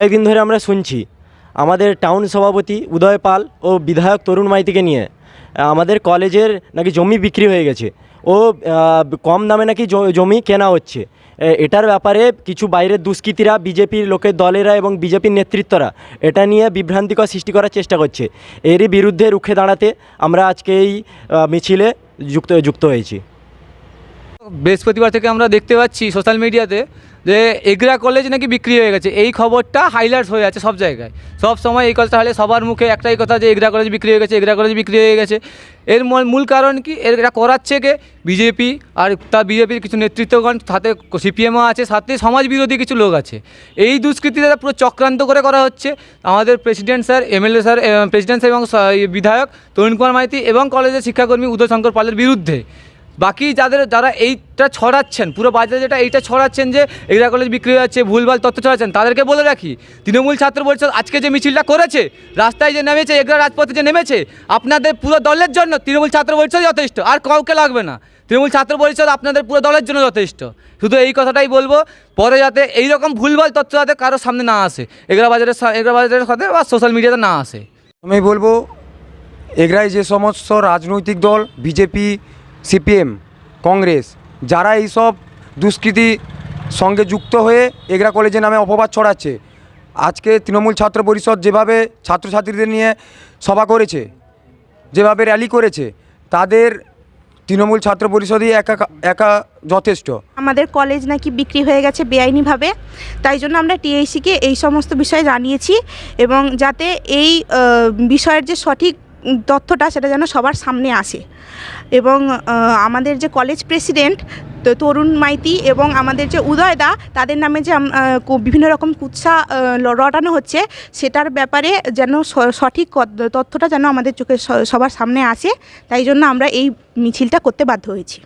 কয়েকদিন ধরে আমরা শুনছি, আমাদের টাউন সভাপতি উদয় পাল ও বিধায়ক তরুণ মাইতিকে নিয়ে, আমাদের কলেজের নাকি জমি বিক্রি হয়ে গেছে, ও কম দামে নাকি জমি কেনা হচ্ছে। এটার ব্যাপারে কিছু বাইরের দুষ্কৃতীরা, বিজেপির লোকের দলেরা এবং বিজেপির নেতৃত্বরা, এটা নিয়ে বিভ্রান্তিকর সৃষ্টি করার চেষ্টা করছে। এরই বিরুদ্ধে রুখে দাঁড়াতে আমরা আজকে এই মিছিলে যুক্ত যুক্ত হয়েছি। বৃহস্পতিবার থেকে আমরা দেখতে পাচ্ছি সোশ্যাল মিডিয়াতে যে এগরা কলেজ নাকি বিক্রি হয়ে গেছে। এই খবরটা হাইলাইট হয়ে আছে সব জায়গায়। সব সময় এই কথাটা হলে সবার মুখে একটাই কথা যে এগরা কলেজ বিক্রি হয়ে গেছে, এগরা কলেজ বিক্রি হয়ে গেছে। এর মূল- কারণ কি? এর এটা করাচ্ছে কে? বিজেপি আর তার বিজেপির কিছু নেতৃত্বগণ, সাথে সিপিএমও আছে, সাথে সমাজ বিরোধী কিছু লোক আছে। এই দুষ্কৃতিটা পুরো চক্রান্ত করে করা হচ্ছে আমাদের president sir MLA sir president sir এবং বিধায়ক তরুণ কুমার মাইতি এবং কলেজের শিক্ষাকর্মী উদয় শঙ্কর পালের বিরুদ্ধে। বাকি যাদের, যারা এইটা ছড়াচ্ছেন, পুরো বাজারে যেটা এইটা ছড়াচ্ছেন যে এগরা কলেজ বিক্রি যাচ্ছে, ভুলভাল তথ্য ছড়াচ্ছেন, তাদেরকে বলে রাখি, তৃণমূল ছাত্র পরিষদ আজকে যে মিছিলটা করেছে, রাস্তায় যে নেমেছে, এগরা রাজপথে যে নেমেছে, আপনাদের পুরো দলের জন্য তৃণমূল ছাত্র পরিষদ যথেষ্ট, আর কাউকে লাগবে না। তৃণমূল ছাত্র পরিষদ আপনাদের পুরো দলের জন্য যথেষ্ট। শুধু এই কথাটাই বলব, পরে যাতে এইরকম ভুলভাল তথ্য যাতে কারোর সামনে না আসে, এগরা বাজারের এগরা বাজারের সাথে বা সোশ্যাল মিডিয়াতে না আসে। আমি বলব, এগরাই যে সমস্ত রাজনৈতিক দল, বিজেপি সিপিএম, কংগ্রেস, যারা এইসব দুষ্কৃতি সঙ্গে যুক্ত হয়ে এগরা কলেজের নামে অপবাদ ছড়াচ্ছে, আজকে তৃণমূল ছাত্র পরিষদ যেভাবে ছাত্রছাত্রীদের নিয়ে সভা করেছে, যেভাবে র্যালি করেছে, তাদের তৃণমূল ছাত্র পরিষদই একা একা যথেষ্ট। আমাদের কলেজ নাকি বিক্রি হয়ে গেছে বেআইনিভাবে, তাই জন্য আমরা টিএইসিকে এই সমস্ত বিষয়ে জানিয়েছি এবং যাতে এই বিষয়ের যে সঠিক তথ্যটা সেটা যেন সবার সামনে আসে। এবং আমাদের যে কলেজ প্রেসিডেন্ট তো তরুণ মাইতি এবং আমাদের যে উদয়দা তাদের নামে যে বিভিন্ন রকম কুৎসা রটানো হচ্ছে, সেটার ব্যাপারে যেন সঠিক তথ্যটা যেন আমাদের চোখে সবার সামনে আসে, তাই জন্য আমরা এই মিছিলটা করতে বাধ্য হয়েছি।